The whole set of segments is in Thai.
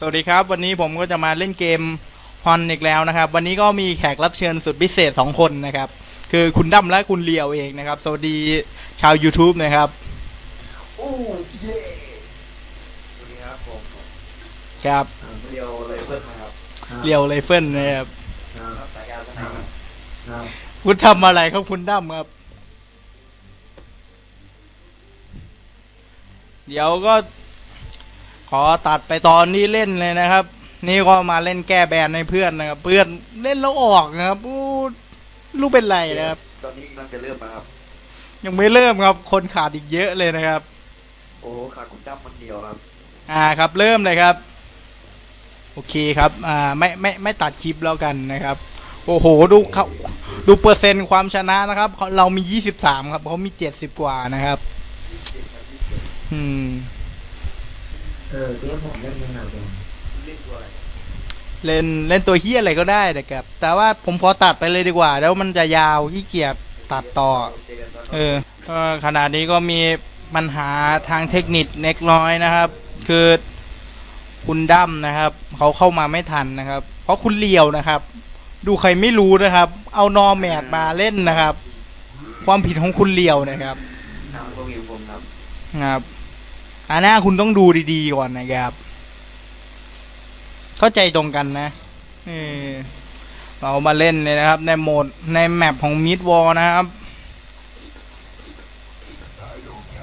สวัสดีครับ วันนี้ผมก็จะมาเล่นเกมฮอนอีกแล้วนะครับ วันนี้ก็มีแขกรับเชิญสุดพิเศษสองคนนะครับ คือคุณดั้มและคุณเลียวเองนะครับ สวัสดีชาว YouTube นะครับโอ้เย่สวัสดีครับผมครับอ่าเรียวเลยเพิ่มนะครับเลียวเลเฟิลนะครับครับสายยาวสนามครับคุณทำอะไรครับคุณดั้มครับ เดี๋ยวก็ ขอตัดไปตอนนี้เล่นเลยนะครับ นี่ก็มาเล่นแก้แบนให้เพื่อนนะครับ เพื่อนเล่นแล้วออกนะครับอู้ลูกเป็นไรนะครับ ตอนนี้กำลังจะเริ่มนะครับ ยังไม่เริ่มครับ คนขาดอีกเยอะเลยนะครับ โอ้ขาดคุณจ้ำคนเดียวครับ อ่าครับเริ่มเลยครับ โอเคครับ อ่าไม่ไม่ไม่ตัดคลิปแล้วกันนะครับ โอ้โหดูเขาดูเปอร์เซ็นต์ความชนะนะครับเขาเรามียี่สิบสามครับเขามีเจ็ดสิบกว่านะครับ อืม เออเกมผมเล่นยังไงกันเล่นตัวเล่นตัวเฮียอะไรก็ได้แต่ครับ แต่ว่าผมขอตัดไปเลยดีกว่า แล้วมันจะยาวขี้เกียจตัดต่อ เอกันตอนเออก็ขณะนี้ก็มีปัญหาทางเทคนิคเล็กน้อยนะครับ คือคุณดั้มนะครับ เขาเข้ามาไม่ทันนะครับ เพราะคุณเลียวนะครับ ดูใครไม่รู้นะครับ เอานอแมดมาเล่นนะครับ ความผิดของคุณเลียวนะครับทางพวกวิวผมครับครับ อันหน้าคุณต้องดูดีๆก่อนนะครับ เข้าใจตรงกันนะเออเรามาเล่นเลยนะครับ ในโหมดในแมปของมิดวอลนะครับ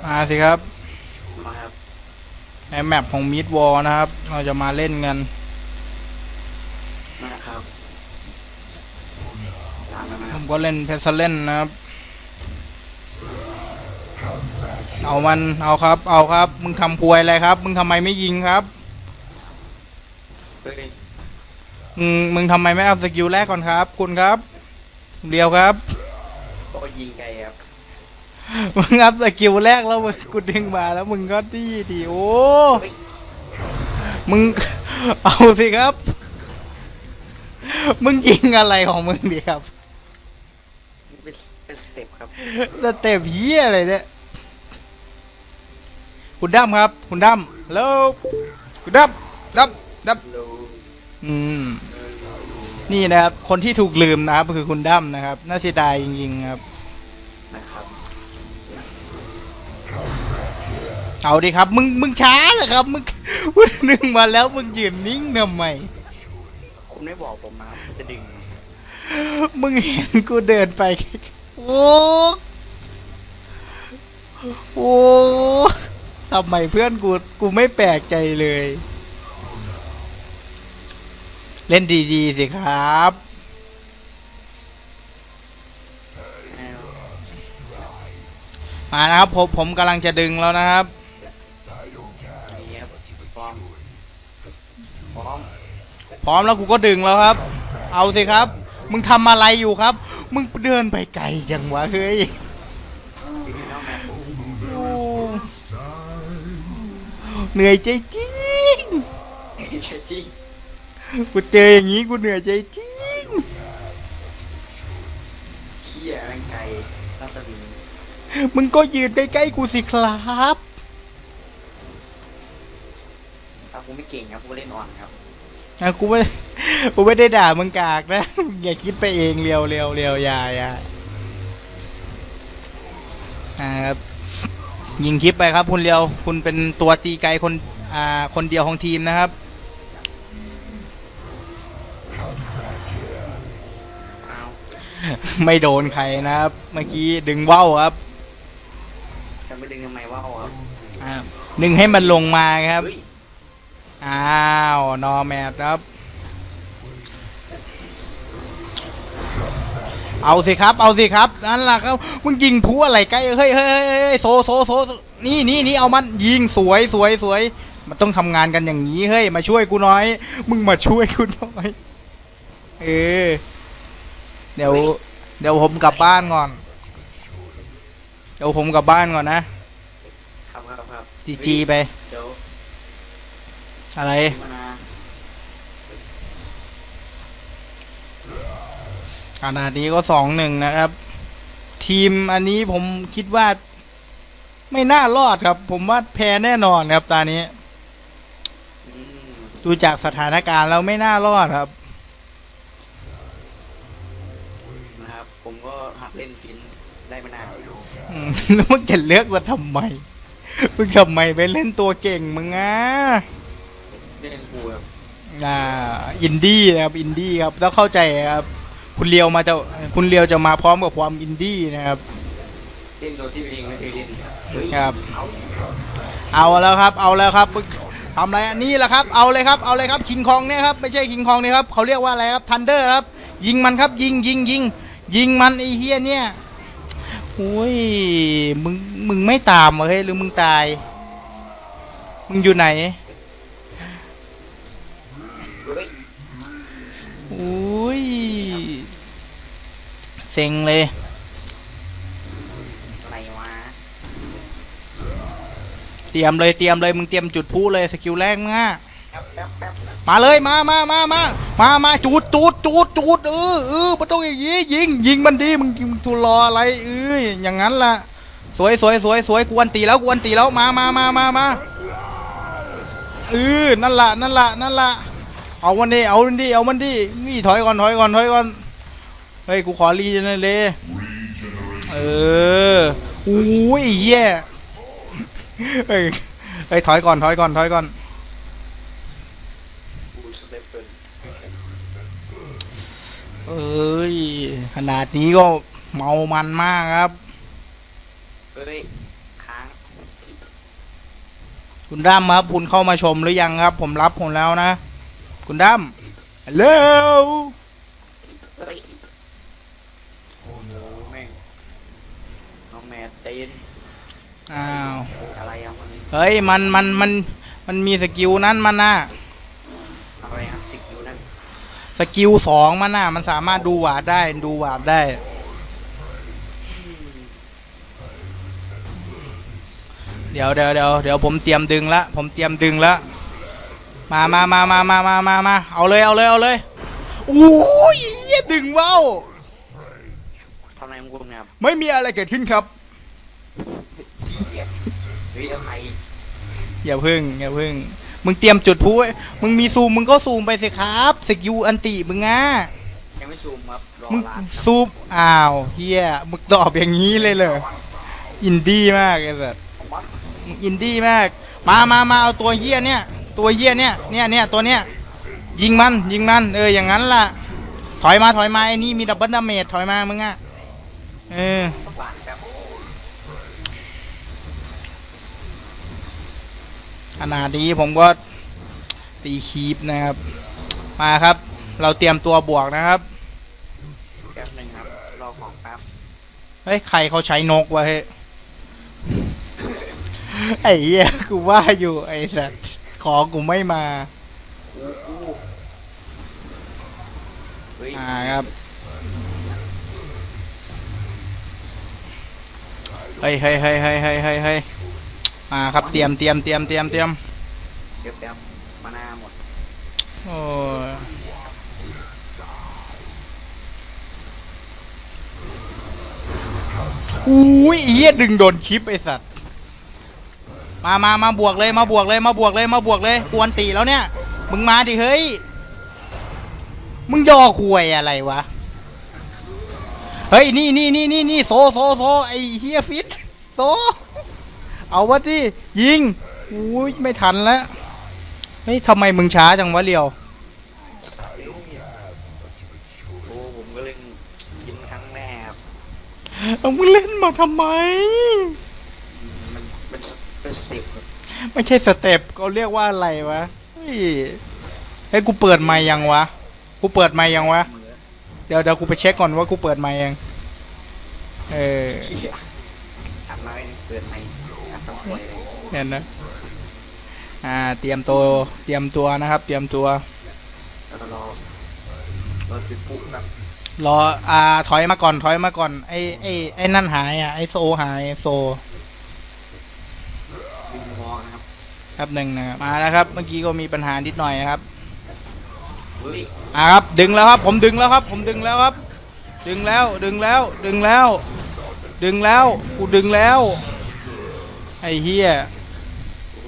มาสิครับมาครับในแมปของมิดวอลนะครับ เราจะมาเล่นกันมาครับตามกันนะผครับมก็เล่นเพซเล่นนะครับ เอามันเอาครับ เอาครับ มึงทำพวยอะไรครับ มึงทำไมไม่ยิงครับเฮ้ยมึงมึงทำไมไม่เอาสกิลแรกก่อนครับ คุณครับ เดียวครับ ก็ยิงไกลครับมึงอัพสกิลแรกแล้วมึงกูดึงมาแล้วมึงก็ดีดีโอ้มึง เอาสิครับ มึงยิงอะไรของมึงดีครับ เป็นเป็นสเต็ปครับ สเต็ปเยี่ยอะไรเนี่ย คุณดั้มครับ คุณดั้มแล้วคุณดั้มดั้มดั้มโลอืมนี่นะครับ คนที่ถูกลืมนะครับคือคุณดั้มนะครับน่าเสียดายจริงๆครับนะครับเอาดิครับ มึงมึงช้าเหรอครับ มึงมึงดึงมาแล้วมึงยืนนิ่งทำไมคุณไม่บอกผมมาจะดึง มึงเห็นกูเดินไปโอ้โอ้ ทำไมเพื่อนกูกูไม่แปลกใจเลย เล่นดีๆสิครับ มานะครับผมผมกำลังจะดึงแล้วนะครับพร้อมพร้อมแล้วกูก็ดึงแล้วครับ เอาสิครับ มึงทำอะไรอยู่ครับ มึงเดินไปไกลจังวะเฮ้ย เหนื่อยใจจริง ใช่จริงกูเจออย่างนี้กูเหนื่อยใจจริง เขี้ยร่างไกลรัศมีมึงก็ยืนใกล้ๆกูสิครับ ถ้ากูไม่เก่งครับกูเล่นอ่อนครับนะกูไม่ กูไม่ได้ด่ามึงกากนะ อย่าคิดไปเองเรียวเรียวเรียวอย่าอย่าอ่าครับ ยิงคลิปไปครับคุณเรียว คุณเป็นตัวตีไกลคนอ่าคนเดียวของทีมนะครับเอาไม่โดนใครนะครับ เมื่อกี้ดึงว่าวครับจะไปดึงทำไมว่าวครับอ่าดึงให้มันลงมาครับเฮ้ยอ้าวนอแมทครับ เอาสิครับ เอาสิครับนั่นแหละครับมึงยิงผู้อะไรใกล้เฮ้ยเฮ้ยเฮ้ยเฮ้ยโซโซโซนี่นี่นี่เอามันยิงสวยสวยสวย มันต้องทำงานกันอย่างนี้เฮ้ยมาช่วยกูหน่อย มึงมาช่วยกูหน่อยเออเดี๋ยว เดี๋ยวผมกลับบ้านก่อน เดี๋ยวผมกลับบ้านก่อนนะครับครับครับจีจีไปเดี๋ยวอะไร มานา ขนาดนี้ก็สองหนึ่งนะครับ ทีมอันนี้ผมคิดว่า ไม่น่ารอดครับ ผมว่าแพ้แน่นอนครับตานี้อืมดูจากสถานการณ์แล้วไม่น่ารอดครับนะครับ ผมก็หัดเล่นฟินได้ไม่นานอืมแล้วมึงจะเลือกว่าทำไมมึงทำไมไปเล่นตัวเก่งมึงอะเล่นกูแบบ อ่าอินดี้นะครับอินดี้ครับต้องเข้าใจครับ คุณเลียวมาจะคุณเลียวจะมาพร้อมกับความอินดี้นะครับเล่นตัวที่เองไม่เคยเล่นครับ เอาแล้วครับ เอาแล้วครับทำอะไรอันนี้แหละครับ เอาเลยครับ เอาเลยครับคิงคองเนี่ยครับไม่ใช่คิงคองเนี่ยครับเขาเรียกว่าอะไรครับทันเดอร์ครับ ยิงมันครับ ยิงยิงยิงยิงมันไอ้เฮียเนี่ยโอ้ยมึงมึงไม่ตามเหรอเฮ้ยหรือมึงตาย มึงอยู่ไหน อ้ยเซ็งเลย อะไรวะเตรียมเลยเตรียมเลยมึงเตรียมจุดพลุเลยสกิลแรกมึงอะแป๊บแป๊บแป๊บมาเลยมามามามามามาจูดจูดจูดจูดเออเออมันต้องอย่างงี้ยิงยิงมันดีมึงมึงทูรออะไรเอออย่างนั้นล่ะ สวยสวยสวยสวยกวนตีแล้วกวนตีแล้วมามามามามาเออนั่นล่ะนั่นล่ะนั่นล่ะ เอามันดิเอามันดิเอามันดินี่ถอยก่อนถอยก่อนถอยก่อนเฮ้ยกูขอรีเจเนเรตเอออุ้ยเหี้ยเฮ้ยเฮ้ยถอยก่อนถอยก่อนถอยก่อนกูสเต็ปเปิลเอ้ยขนาดนี้ก็เมามันมากครับเฮ้ยค้างคุณดั้มครับคุณเข้ามาชมหรือยังครับ ผมรับผมแล้วนะ คุณดั้มฮัลโหลเฮ้ยโอ้โหแม่งน้องแมทใจเย็นอ้าว อะไรอะมันเฮ้ย มัน มัน มัน มันมีสกิลนั้นมันน่ะ อะไรครับสิคิวนั่นสกิลสองมันน่ะ มันสามารถดูหวาดได้ ดูหวาดได้ เดี๋ยวเดี๋ยวเดี๋ยวเดี๋ยวผมเตรียมดึงละ ผมเตรียมดึงละ มามามามามามามามาเอาเลยเอาเลยเอาเลยโอ้ยเหี้ยดึงเว้าทำอะไรมึงกูเนี่ยครับ ไม่มีอะไรเกิดขึ้นครับเฮ้ยอะไรอย่าพึ่งอย่าพึ่ง มึงเตรียมจุดพลุไว้มึงมีซูมมึงก็ซูมไปสิครับสกิลอันติมึงอะยังไม่ซูมครับรอมึงลาดครับซูมอ้าวเฮียมึงตอบอย่างนี้เลยเลยอินดี้มากไอ้สัสมึงอินดี้มาก มามามาเอาตัวเฮียเนี่ย ตัวเฮียเนี่ยเนี่ยเนี่ยตัวเนี้ยยิงมันยิงมันเอออย่างนั้นล่ะ ถอยมาถอยมาไอ้นี่มีดับเบิลดาเมจถอยมามึงอะเออต้องหวานครับขนาดนี้ผมก็ตีคีปนะครับ มาครับ เราเตรียมตัวบวกนะครับแป๊บหนึ่งครับรอของแป๊บเฮ้ยใครเขาใช้นกวะเฮ้ยไอ้เหี้ยกูว่าอยู่ไอ้สัตว์ ของกูไม่มาอู้อู้เฮ้ยอ่าครับ เฮ้ยเฮ้ยเฮ้ยเฮ้ยเฮ้ยเฮ้ยเฮ้ยมาครับเตรียมเตรียมเตรียมเตรียมเตรียมเดี๋ยวแป๊บมาหน้าหมดโอ้ยอุ้ยไอ้เหี้ยดึงโดนคลิปไอ้สัตว์ มามามาบวกเลยมาบวกเลยมาบวกเลยมาบวกเลยกวนตีแล้วเนี่ย มึงมาดิเฮ้ย มึงยอควยอะไรวะ เฮ้ยนี่นี่นี่นี่นี่โซโซโซไอ้เฮียฟิตโซ เอาวะดิยิงอุ้ยไม่ทันแล้ว เฮ้ยทำไมมึงช้าจังวะเลียวโอ้ผมก็เล่นกินครั้งแรกครับเอามึงเล่นมาทำไมมัน เป็นเป็นสเต็ปครับไม่ใช่สเต็ปเขาเรียกว่าอะไรวะเฮ้ยเฮ้ยกูเปิดไมค์ยังวะ กูเปิดไมค์ยังวะมือเดี๋ยวเดี๋ยวกูไปเช็คก่อนว่ากูเปิดไมค์ยัง เออขี้อัดมาไว้เปิดไมค์อัดต้องควยเลยเห็นนะ อ่า เตรียมตัว เตรียมตัวนะครับ เตรียมตัว แล้วก็รอรอจุดปุ๊บแบบรอ อ่า ถอยมาก่อน ถอยมาก่อน ไอ้ ไอ้ ไอ้นั่นหายอะ ไอ้โซหาย โซ วินวอล์กนะครับ ครับหนึ่งนะครับมาแล้วครับเมื่อกี้ก็มีปัญหานิดหน่อยนะครับอ่าครับดึงแล้วครับ ผมดึงแล้วครับ ผมดึงแล้วครับ ดึงแล้วดึงแล้วดึงแล้ว ดึงแล้วกูดึงแล้วไอ้เฮีย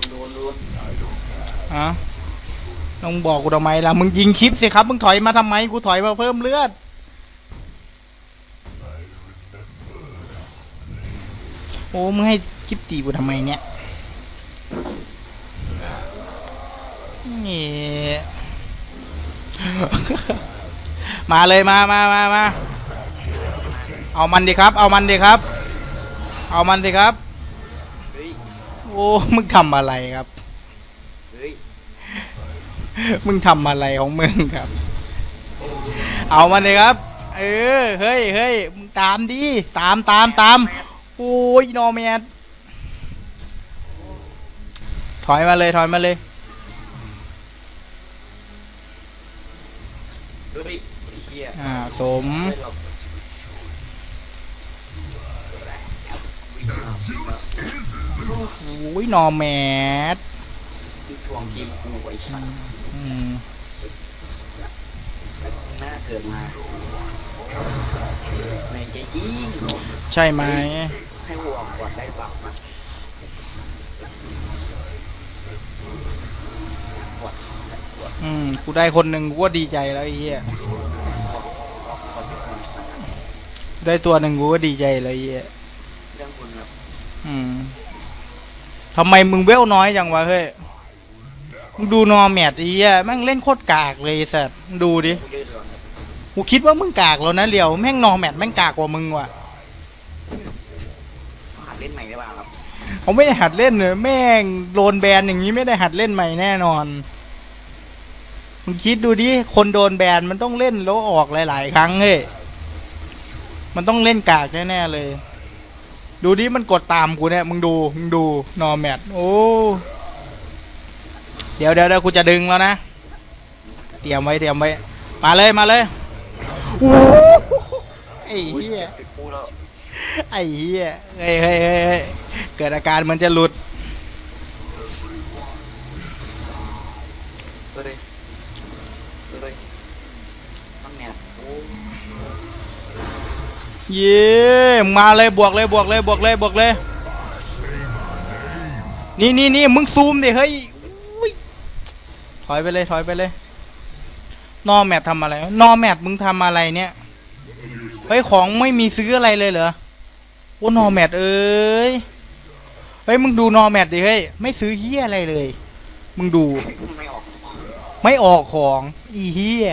โดนโดนโดนอะต้องบอกกูทำไมล่ะมึงยิงคลิปสิครับมึงถอยมาทำไมกูถอยมาเพิ่มเลือดโอ้มึงให้คลิปตีกูทำไมเนี่ย นี่มาเลยมามามามาเอามันดิครับ เอามันดิครับ เอามันดิครับ โอ้ มึงทำอะไรครับ มึงทำอะไรของมึงครับ เอามันเลยครับ เออ เฮ้ยเฮ้ยมึงตามดิ ตามตามตาม โอ้ยนอแมนถอยมาเลย ถอยมาเลย ฮ้ยไอ้เหี้ยอ่าสมเฮ้ยเราโอ้ยนอแมนดูทวงทีมกูไอ้สัสอืมหน้าเกิดมาในใจจริงใช่ไหมให้ห่วงก่อนได้เปล่า อืม กูได้คนหนึ่งกูก็ดีใจแล้วไอ้เหี้ย ได้ตัวหนึ่งกูก็ดีใจเลยไอ้เหี้ย เรื่องคุณแบบอืมทำไมมึงเวลน้อยจังวะเฮ้ย มึงดูนอร์แมทไอ้เหี้ยแม่งเล่นโคตรกากเลยไอ้สัตว์มึงดูดิกูยืดหรอกครับกูคิดว่ามึงกากแล้วนะเลียวแม่งนอร์แมทแม่งกากกว่ามึงว่ะหาเล่นใหม่ได้เปล่าครับ เขาไม่ได้หัดเล่นเลยแม่งโดนแบนอย่างนี้ไม่ได้หัดเล่นใหม่แน่นอน มึงคิดดูดิ คนโดนแบนมันต้องเล่นแล้วออกหลาย ๆ ครั้งเฮ้ยมันต้องเล่นกากแน่ๆเลย ดูดิมันกดตามกูเนี่ย มึงดู มึงดู นอร์แมทโอ้ เดี๋ยวเดี๋ยวเดี๋ยวกูจะดึงแล้วนะ เตรียมไว้เตรียมไว้ มาเลยมาเลยโอ้โหไอ้อุ้ยเหี้ยติดกูแล้วไอ้เหี้ยเฮ้ย เฮ้ยเฮ้ยเฮ้ยเกิดอาการมันจะหลุด เฮ้ยเฮ้ยต้องเนี่ยโอ้ เย้มึงมาเลยบวกเลยบวกเลยบวกเลยบวกเลย นี่นี่นี่มึงซูมดิเฮ้ยถอยไปเลยถอยไปเลย นอแมททำอะไร นอแมทมึงทำอะไรเนี่ยเฮ้ยของไม่มีซื้ออะไรเลยเหรอโอ้นอแมทเอ้ยเฮ้ยมึงดูนอแมทดิเฮ้ยไม่ซื้อเฮียอะไรเลย มึงดู ไม่ออกของอีเฮีย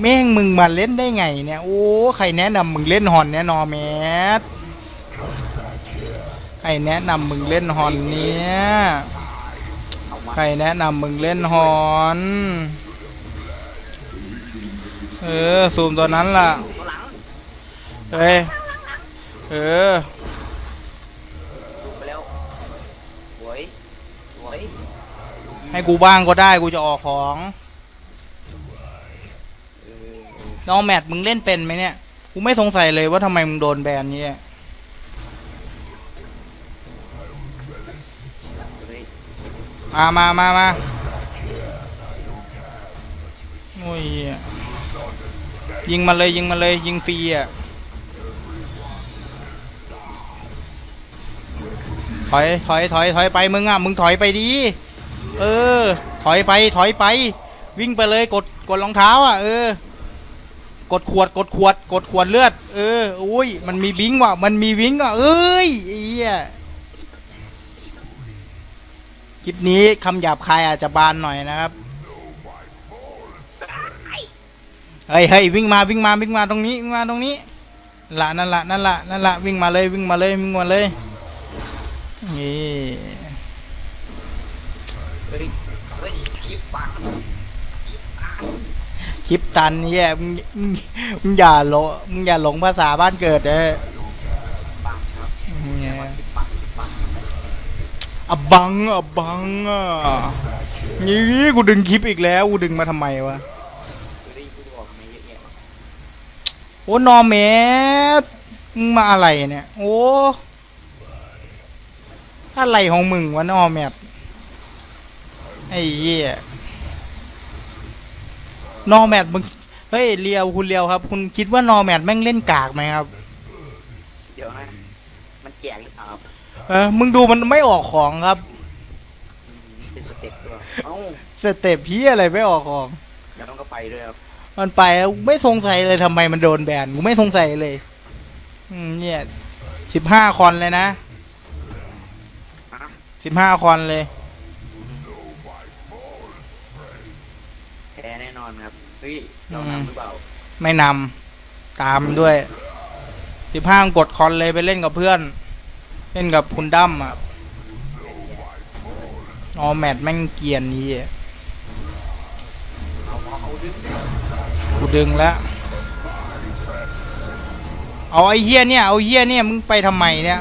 แม่งมึงมาเล่นได้ไงเนี่ย โอ้ ใครแนะนำมึงเล่นฮอนเนี่ยนอแมสใครแนะนำมึงเล่นฮอนเนี่ยเอามาใครแนะนำมึงเล่นฮอนเออซูมตัวนั้นล่ะตัวหลังเอ้ยเออดูไปแล้วสวยสวยให้กูบ้างก็ได้กูจะออกของ เออ น้องแมทมึงเล่นเป็นไหมเนี่ย กูไม่สงสัยเลยว่าทำไมมึงโดนแบนเนี่ยมามามามาโอ้ยยิงมาเลยยิงมาเลยยิงฟรีอะถอยถอยถอยถอยไปมึงอะมึงถอยไปดี เออ ถอยไปถอยไป วิ่งไปเลยกดกดรองเท้าอะเออ กดขวดกดขวด กดขวดเลือด เอออุ้ยมันมีบิงว่ะมันมีวิงอะเอ้ยไอ้เหี้ยคลิปนี้คำหยาบคายอาจจะบานหน่อยนะครับเฮ้ยเฮ้ยวิ่งมาวิ่งมาวิ่งมาตรงนี้วิ่งมาตรงนี้ละนั่นละนั่นละนั่นละวิ่งมาเลยวิ่งมาเลยวิ่งมาเลยนี่ เฮ้ยเฮ้ยคลิปปาก คลิปตันเนี่ยมึงมึงมึงอย่าหลงมึงอย่าหลงภาษาบ้านเกิดเด้อปากครับเนี่ยคลิปปากคลิปปากอะบังอะบังอะนี่กูดึงคลิปอีกแล้วกูดึงมาทำไมวะคือได้กูจะบอกทำไมเยอะแยะโอ้นอแมสมึงมาอะไรเนี่ย โอ้อะไรของมึงวะนอแมสไอ้เหี้ย นอแมสมึงเฮ้ยเลียวคุณเลียวครับ คุณคิดว่านอแมสแม่งเล่นกากไหมครับ เดี๋ยวนะมันแจกหรือเปล่าครับเออมึงดูมันไม่ออกของครับอืมเป็นสเต็ปด้วยเอ้าสเต็ปพี่อะไรไม่ออกของอย่าต้องก็ไปด้วยครับมันไปแล้วไม่สงสัยเลยทำไมมันโดนแบนกูไม่สงสัยเลย อืมเนี่ยสิบห้าคอนเลยนะอะสิบห้าคอนเลย ฮ้ยเรานำหรือเปล่าไม่นำตามด้วยสิบห้ากดคอนเลยไปเล่นกับเพื่อน เล่นกับคุณดั้มอะอ๋อแมตช์แม่งเกรียนนี้เอาเอาเอาดึงกูดึงแล้ว เอาไอ้เฮียเนี่ย เอาเฮียเนี่ย มึงไปทำไมเนี่ย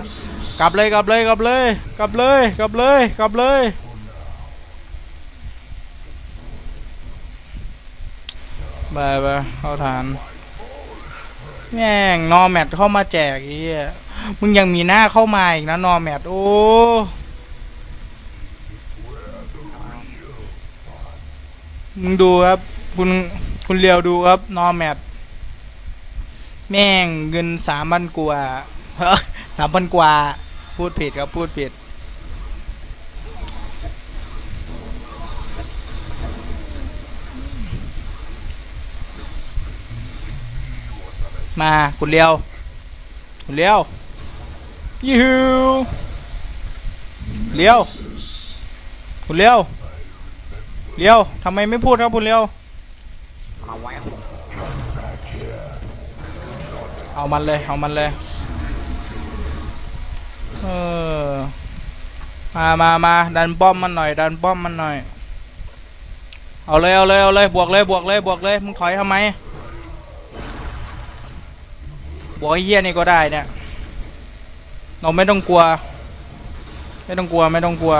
กลับเลยกลับเลยกลับเลย กลับเลย กลับเลย กลับเลย ไปไปเข้าฐาน แม่งนอแมทเข้ามาแจกอี้มึงยังมีหน้าเข้ามาอีกนะนอแมทโอ้มึงดูครับ คุณคุณเลียวดูครับ นอแมทแม่งเงินสามพันกว่าสามพันกว่า พูดผิดครับ พูดผิด มาคุณเลี้ยวคุณเลี้ยวยูฮูเลี้ยวคุณเลี้ยวเลี้ยวทำไมไม่พูดครับคุณเลี้ยวเอาไว้เอามันเลยเอามันเลยเออมามามาดันป้อมมันหน่อย ดันป้อมมันหน่อย เอาเลยเอาเลยเอาเลยบวกเลยบวกเลยบวกเลยมึงถอยทำไม บ วกไอ้เหี้ยนี่ก็ได้เนี่ยเราไม่ต้องกลัว ไม่ต้องกลัวไม่ต้องกลัว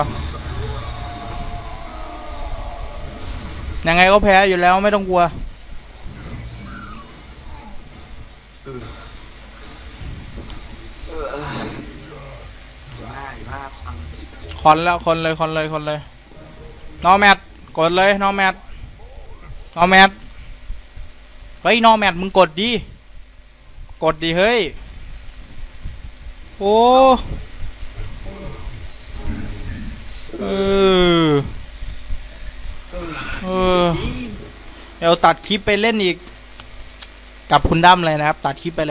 ยังไงก็แพ้อยู่แล้วไม่ต้องกลัวคอนแล้วคนเลยคนเลยคนเลยนอแมทกดเลยนอแมทนอแมทเฮ้ยนอแมทมึงกดดิ ดดิเฮ้ย โอ้เออเออเดี๋ยวตัดคลิปไปเล่นอีก กับคุณดั้มเลยนะครับ ตัดคลิปไปเลย